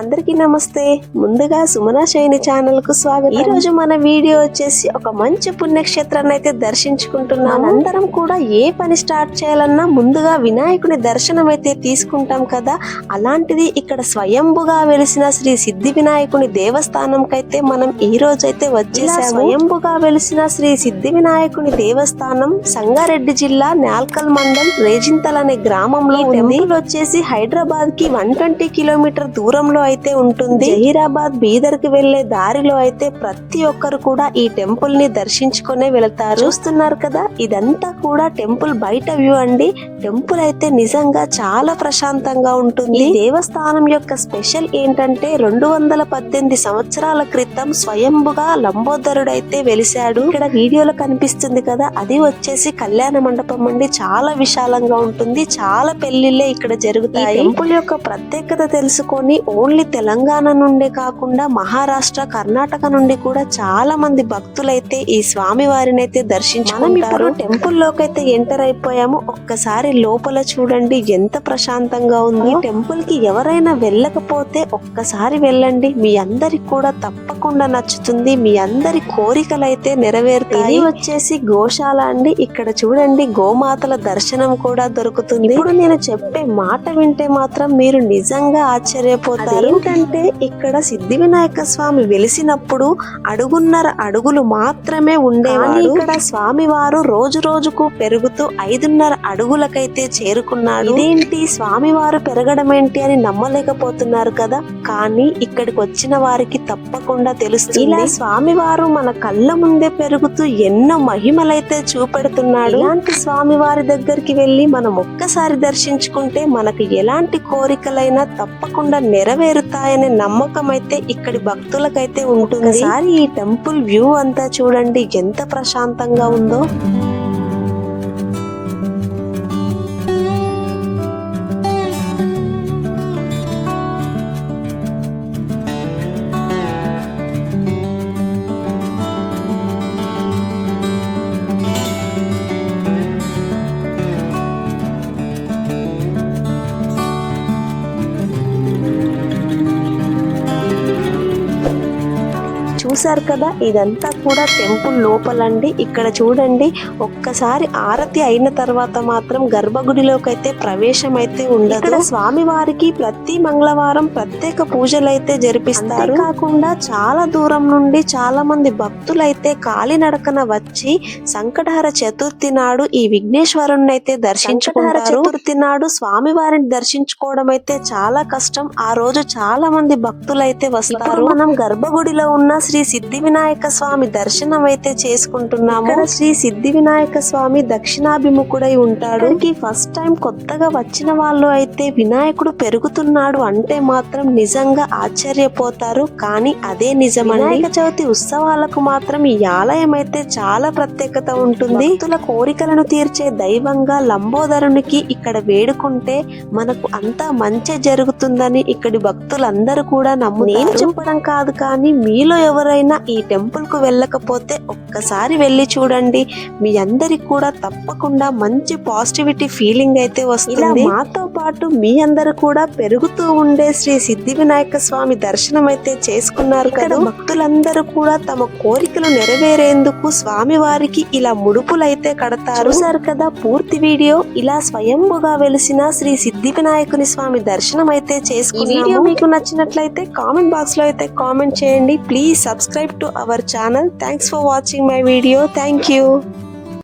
అందరికీ నమస్తే. ముందుగా సుమనా శైని ఛానల్కు స్వాగతం. ఈ రోజు మన వీడియో వచ్చేసి ఒక మంచి పుణ్యక్షేత్రాన్ని అయితే దర్శించుకుంటున్నాం అందరం కూడా ఏ పని స్టార్ట్ చేయాలన్నా ముందుగా వినాయకుని దర్శనం అయితే తీసుకుంటాం కదా. అలాంటిది ఇక్కడ స్వయంభుగా వెలిసిన శ్రీ సిద్ధి వినాయకుని దేవస్థానం కైతే మనం ఈ రోజు అయితే వచ్చేసాము. స్వయంభుగా వెలిసిన శ్రీ సిద్ధి వినాయకుని దేవస్థానం సంగారెడ్డి జిల్లా నాల్కల్ మండలం రేజింతల్ అనే గ్రామంలో టెంపుల్ వచ్చేసి హైదరాబాద్కి వన్ ట్వంటీ కిలోమీటర్ దూరంలో అయితే ఉంటుంది. జహీరాబాద్ బీదర్కి వెళ్ళే దారిలో అయితే ప్రతి ఒక్కరు కూడా ఈ టెంపుల్ని దర్శించుకునే వెళ్తారు. చూస్తున్నారు కదా ఇదంతా కూడా టెంపుల్ బయట వ్యూ అండి. టెంపుల్ అయితే నిజంగా చాలా ప్రశాంతంగా ఉంటుంది. దేవస్థానం యొక్క స్పెషల్ ఏంటంటే రెండు వందల పద్దెనిమిది సంవత్సరాల క్రితం స్వయంభుగా లంబోదరుడైతే వెలిశాడు. ఇక్కడ వీడియోలో కనిపిస్తుంది కదా అది వచ్చేసి కళ్యాణ మండపం అండి. చాలా విశాలంగా ఉంటుంది. చాలా పెళ్ళిళ్ళే ఇక్కడ జరుగుతాయి. టెంపుల్ యొక్క ప్రత్యేకత తెలుసుకొని ఓన్లీ తెలంగాణ నుండే కాకుండా మహారాష్ట్ర కర్ణాటక నుండి కూడా చాలా మంది భక్తులైతే ఈ స్వామి వారిని అయితే దర్శించుకుంటారు టెంపుల్లోకి అయితే ఎంటర్ అయిపోయాము. ఒక్కసారి లోపల చూడండి ఎంత ప్రశాంతంగా ఉంది. టెంపుల్కి ఎవరైనా వెళ్ళకపోతే ఒక్కసారి వెళ్ళండి. మీ అందరికి కూడా తప్పకుండా నచ్చుతుంది. మీ అందరి కోరికలు అయితే నెరవేరుతాయి వచ్చేసి గోశాల అండి. ఇక్కడ చూడండి గోమాతల దర్శనం కూడా దొరుకుతుంది. ఇప్పుడు నేను చెప్పే మాట వింటే మాత్రం మీరు నిజంగా ఆశ్చర్యపోతారు. ఏంటంటే ఇక్కడ సిద్ధి వినాయక స్వామి వెలిసినప్పుడు అడుగున్నర అడుగులు మాత్రమే ఉండేవాడు. ఇక్కడ స్వామి వారు రోజు రోజుకు పెరుగుతూ ఐదున్నర అడుగులకైతే చేరుకున్నాడు. ఇదేంటి? స్వామి వారు పెరగడం ఏంటి అని నమ్మలేకపోతున్నారు కదా. కానీ ఇక్కడికి వచ్చిన వారికి తప్పకుండా తెలుస్తుంది. ఇలా స్వామి వారు మన కళ్ళ ముందే పెరుగుతూ ఎన్నో మహిమలైతే చూపెడుతున్నాడు. ఇలాంటి స్వామి వారి దగ్గరికి వెళ్ళి మనం ఒక్కసారి దర్శించుకుంటే మనకు ఎలాంటి కోరికలైనా తప్పకుండా నెరవేరుతాయనే నమ్మకం అయితే ఇక్కడి భక్తులకైతే ఉంటుంది. ఈ టెంపుల్ వ్యూ అంతా చూడండి ఎంత ప్రశాంతంగా ఉందో. చూసారు కదా? ఇదంతా కూడా టెంపుల్ లోపలండి. ఇక్కడ చూడండి ఒక్కసారి ఆరతి అయిన తర్వాత మాత్రం గర్భగుడిలోకి అయితే ప్రవేశం అయితే ఉండదు. ఇక్కడ స్వామి వారికి ప్రతి మంగళవారం ప్రత్యేక పూజలు అయితే జరిపిస్తారు. కాకుండా చాలా దూరం నుండి చాలా మంది భక్తులు అయితే కాలినడకన వచ్చి సంకటహర చతుర్థి నాడు ఈ విఘ్నేశ్వరుణ్ణి అయితే దర్శించుకుంటారు చతుర్థి నాడు స్వామి వారిని దర్శించుకోవడం అయితే చాలా కష్టం. ఆ రోజు చాలా మంది భక్తులు అయితే వస్తారు మనం గర్భగుడిలో ఉన్న శ్రీ సిద్ధి వినాయక స్వామి దర్శనం అయితే చేసుకుంటున్నాము శ్రీ సిద్ధి వినాయక స్వామి దక్షిణాభిముఖుడై ఉంటాడు. ఫస్ట్ టైం కొత్తగా వచ్చిన వాళ్ళు అయితే వినాయకుడు పెరుగుతున్నాడు అంటే మాత్రం నిజంగా ఆశ్చర్యపోతారు. కానీ అదే నిజమండి. వినాయక చవితి ఉత్సవాలకు మాత్రం ఈ ఆలయం అయితే చాలా ప్రత్యేకత ఉంటుంది. భక్తుల కోరికలను తీర్చే దైవంగా లంబోదరునికి ఇక్కడ వేడుకుంటే మనకు అంతా మంచి జరుగుతుందని ఇక్కడి భక్తులందరూ కూడా నమ్ము నేను చెప్పడం కాదు కానీ మీలో ఎవరైనా ఈ టెంపుల్కు వెళ్ళకపోతే ఒక్కసారి వెళ్ళి చూడండి. మీ అందరికి కూడా తప్పకుండా మంచి పాజిటివిటీ ఫీలింగ్ అయితే వస్తుంది. మాతో పాటు మీ అందరు కూడా పెరుగుతూ ఉండే శ్రీ సిద్ధి వినాయక స్వామి దర్శనం అయితే చేసుకున్నారు కదా. భక్తులందరూ కూడా తమ కోరికలు నెరవేరేందుకు స్వామి వారికి ఇలా ముడుపులు అయితే కడతారు. చూసారు కదా పూర్తి వీడియో. ఇలా స్వయంభుగా వెలిసిన శ్రీ సిద్ధి వినాయకుని స్వామి దర్శనం అయితే చేసుకుని వీడియో మీకు నచ్చినట్లయితే కామెంట్ బాక్స్లో అయితే కామెంట్ చేయండి. Please subscribe to our channel. Thanks for watching my video. Thank you.